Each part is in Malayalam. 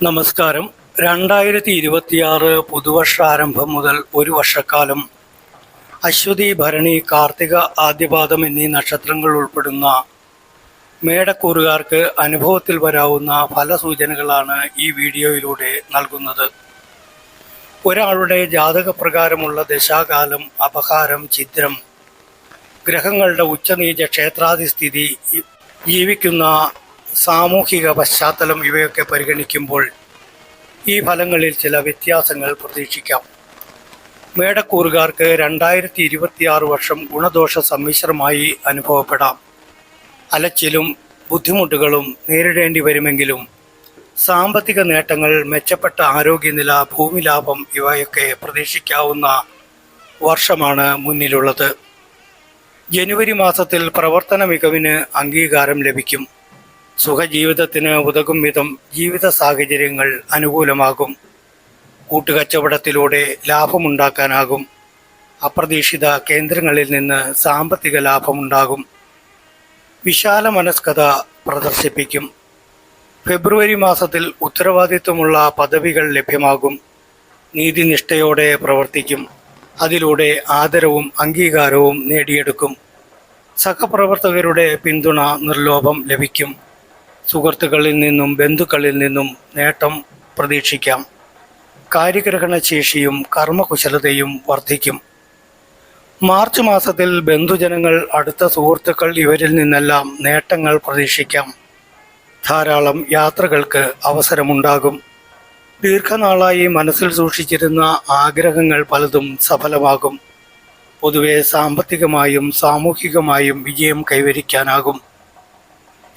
നമസ്കാരം. രണ്ടായിരത്തി ഇരുപത്തിയാറ് പുതുവർഷാരംഭം മുതൽ ഒരു വർഷക്കാലം അശ്വതി ഭരണി കാർത്തിക ആദ്യപാദം എന്നീ നക്ഷത്രങ്ങൾ ഉൾപ്പെടുന്ന മേടക്കൂറുകാർക്ക് അനുഭവത്തിൽ വരാവുന്ന ഫലസൂചനകളാണ് ഈ വീഡിയോയിലൂടെ നൽകുന്നത്. ഒരാളുടെ ജാതകപ്രകാരമുള്ള ദശാകാലം അപഹാരം ചിത്രം ഗ്രഹങ്ങളുടെ ഉച്ചനീച ക്ഷേത്രാധിസ്ഥിതി ജീവിക്കുന്ന സാമൂഹിക പശ്ചാത്തലം ഇവയൊക്കെ പരിഗണിക്കുമ്പോൾ ഈ ഫലങ്ങളിൽ ചില വ്യത്യാസങ്ങൾ പ്രതീക്ഷിക്കാം. മേടക്കൂറുകാർക്ക് രണ്ടായിരത്തി ഇരുപത്തിയാറ് വർഷം ഗുണദോഷ സമ്മിശ്രമായി അനുഭവപ്പെടാം. അലച്ചിലും ബുദ്ധിമുട്ടുകളും നേരിടേണ്ടി വരുമെങ്കിലും സാമ്പത്തിക നേട്ടങ്ങൾ മെച്ചപ്പെട്ട ആരോഗ്യനില ഭൂമി ലാഭം ഇവയൊക്കെ പ്രതീക്ഷിക്കാവുന്ന വർഷമാണ് മുന്നിലുള്ളത്. ജനുവരി മാസത്തിൽ പ്രവർത്തന മികവിന് അംഗീകാരം ലഭിക്കും. സുഖജീവിതത്തിന് ഉതകും വിധം ജീവിത സാഹചര്യങ്ങൾ അനുകൂലമാകും. കൂട്ടുകച്ചവടത്തിലൂടെ ലാഭമുണ്ടാക്കാനാകും. അപ്രതീക്ഷിത കേന്ദ്രങ്ങളിൽ നിന്ന് സാമ്പത്തിക ലാഭമുണ്ടാകും. വിശാല മനസ്കത പ്രദർശിപ്പിക്കും. ഫെബ്രുവരി മാസത്തിൽ ഉത്തരവാദിത്വമുള്ള പദവികൾ ലഭ്യമാകും. നീതിനിഷ്ഠയോടെ പ്രവർത്തിക്കും. അതിലൂടെ ആദരവും അംഗീകാരവും നേടിയെടുക്കും. സഹപ്രവർത്തകരുടെ പിന്തുണ നിർലോഭം ലഭിക്കും. സുഹൃത്തുക്കളിൽ നിന്നും ബന്ധുക്കളിൽ നിന്നും നേട്ടം പ്രതീക്ഷിക്കാം. കാര്യഗ്രഹണശേഷിയും കർമ്മകുശലതയും വർദ്ധിക്കും. മാർച്ച് മാസത്തിൽ ബന്ധുജനങ്ങൾ അടുത്ത സുഹൃത്തുക്കൾ ഇവരിൽ നിന്നെല്ലാം നേട്ടങ്ങൾ പ്രതീക്ഷിക്കാം. ധാരാളം യാത്രകൾക്ക് അവസരമുണ്ടാകും. ദീർഘനാളായി മനസ്സിൽ സൂക്ഷിച്ചിരുന്ന ആഗ്രഹങ്ങൾ പലതും സഫലമാകും. പൊതുവെ സാമ്പത്തികമായും സാമൂഹികമായും വിജയം കൈവരിക്കാനാകും.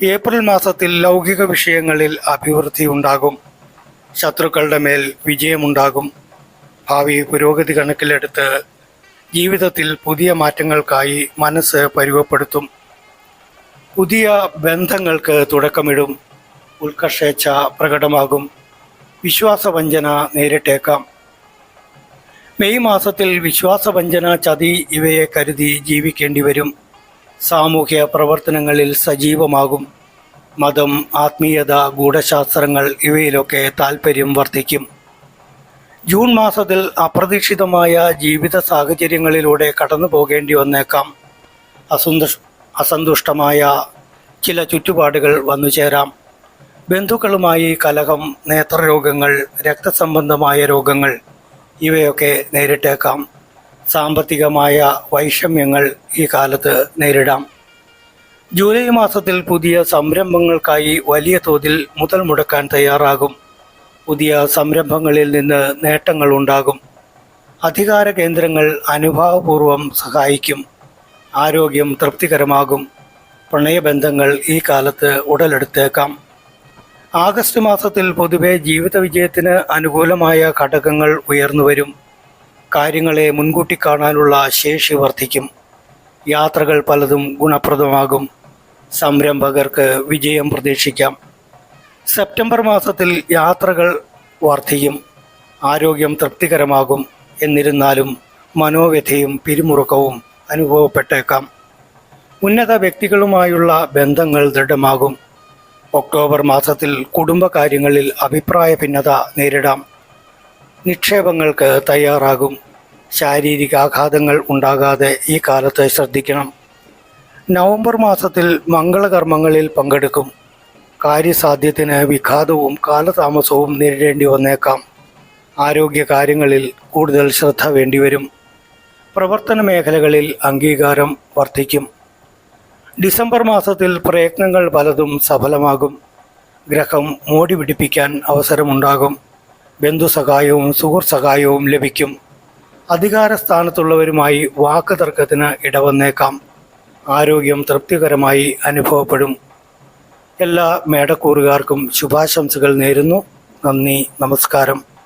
ഏപ്രിൽ മാസത്തിൽ ലൗകിക വിഷയങ്ങളിൽ അഭിവൃദ്ധി ഉണ്ടാകും. ശത്രുക്കളുടെ മേൽ വിജയമുണ്ടാകും. ഭാവി പുരോഗതി കണക്കിലെടുത്ത് ജീവിതത്തിൽ പുതിയ മാറ്റങ്ങൾക്കായി മനസ്സ് പരുവപ്പെടുത്തും. പുതിയ ബന്ധങ്ങൾക്ക് തുടക്കമിടും. ഉത്കർഷേച്ഛ പ്രകടമാകും. വിശ്വാസവഞ്ചന നേരിട്ടേക്കാം. മെയ് മാസത്തിൽ വിശ്വാസവഞ്ചന ചതി ഇവയെ കരുതി ജീവിക്കേണ്ടി വരും. സാമൂഹ്യ പ്രവർത്തനങ്ങളിൽ സജീവമാകും. മതം ആത്മീയത ഗൂഢശാസ്ത്രങ്ങൾ ഇവയിലൊക്കെ താൽപ്പര്യം വർദ്ധിക്കും. ജൂൺ മാസത്തിൽ അപ്രതീക്ഷിതമായ ജീവിത സാഹചര്യങ്ങളിലൂടെ കടന്നു പോകേണ്ടി വന്നേക്കാം. അസന്തുഷ് അസന്തുഷ്ടമായ ചില ചുറ്റുപാടുകൾ വന്നു ചേരാം. ബന്ധുക്കളുമായി കലഹം നേത്രരോഗങ്ങൾ രക്തസംബന്ധമായ രോഗങ്ങൾ ഇവയൊക്കെ നേരിട്ടേക്കാം. സാമ്പത്തികമായ വൈഷമ്യങ്ങൾ ഈ കാലത്ത് നേരിടാം. ജൂലൈ മാസത്തിൽ പുതിയ സംരംഭങ്ങൾക്കായി വലിയ തോതിൽ മുതൽ മുടക്കാൻ തയ്യാറാകും. പുതിയ സംരംഭങ്ങളിൽ നിന്ന് നേട്ടങ്ങൾ ഉണ്ടാകും. അധികാര കേന്ദ്രങ്ങൾ അനുഭാവപൂർവം സഹായിക്കും. ആരോഗ്യം തൃപ്തികരമാകും. പ്രണയബന്ധങ്ങൾ ഈ കാലത്ത് ഉടലെടുത്തേക്കാം. ആഗസ്റ്റ് മാസത്തിൽ പൊതുവെ ജീവിത വിജയത്തിന് അനുകൂലമായ ഘടകങ്ങൾ ഉയർന്നു വരും കാര്യങ്ങളെ മുൻകൂട്ടി കാണാനുള്ള ശേഷി വർദ്ധിക്കും. യാത്രകൾ പലതും ഗുണപ്രദമാകും. സംരംഭകർക്ക് വിജയം പ്രതീക്ഷിക്കാം. സെപ്റ്റംബർ മാസത്തിൽ യാത്രകൾ വർദ്ധിക്കും. ആരോഗ്യം തൃപ്തികരമാകും എന്നിരുന്നാലും മനോവ്യഥയും പിരിമുറുക്കവും അനുഭവപ്പെട്ടേക്കാം. ഉന്നത വ്യക്തികളുമായുള്ള ബന്ധങ്ങൾ ദൃഢമാകും. ഒക്ടോബർ മാസത്തിൽ കുടുംബകാര്യങ്ങളിൽ അഭിപ്രായ ഭിന്നത നേരിടാം. നിക്ഷേപങ്ങൾക്ക് തയ്യാറാകും. ശാരീരിക ആഘാതങ്ങൾ ഉണ്ടാകാതെ ഈ കാലത്ത് ശ്രദ്ധിക്കണം. നവംബർ മാസത്തിൽ മംഗളകർമ്മങ്ങളിൽ പങ്കെടുക്കും. കാര്യസാധ്യത്തിന് വിഘാതവും കാലതാമസവും നേരിടേണ്ടി വന്നേക്കാം. ആരോഗ്യ കാര്യങ്ങളിൽ കൂടുതൽ ശ്രദ്ധ വേണ്ടിവരും. പ്രവർത്തന മേഖലകളിൽ അംഗീകാരം വർദ്ധിക്കും. ഡിസംബർ മാസത്തിൽ പ്രയത്നങ്ങൾ പലതും സഫലമാകും. ഗ്രഹം മോടി പിടിപ്പിക്കാൻ അവസരമുണ്ടാകും. ബന്ധുസഹായവും സുഹൃത്ത് സഹായവും ലഭിക്കും. അധികാര സ്ഥാനത്തുള്ളവരുമായി വാക്ക് തർക്കത്തിന് ഇടവന്നേക്കാം. ആരോഗ്യം തൃപ്തികരമായി അനുഭവപ്പെടും. എല്ലാ മേടക്കൂറുകാർക്കും ശുഭാശംസകൾ നേരുന്നു. നന്ദി നമസ്കാരം.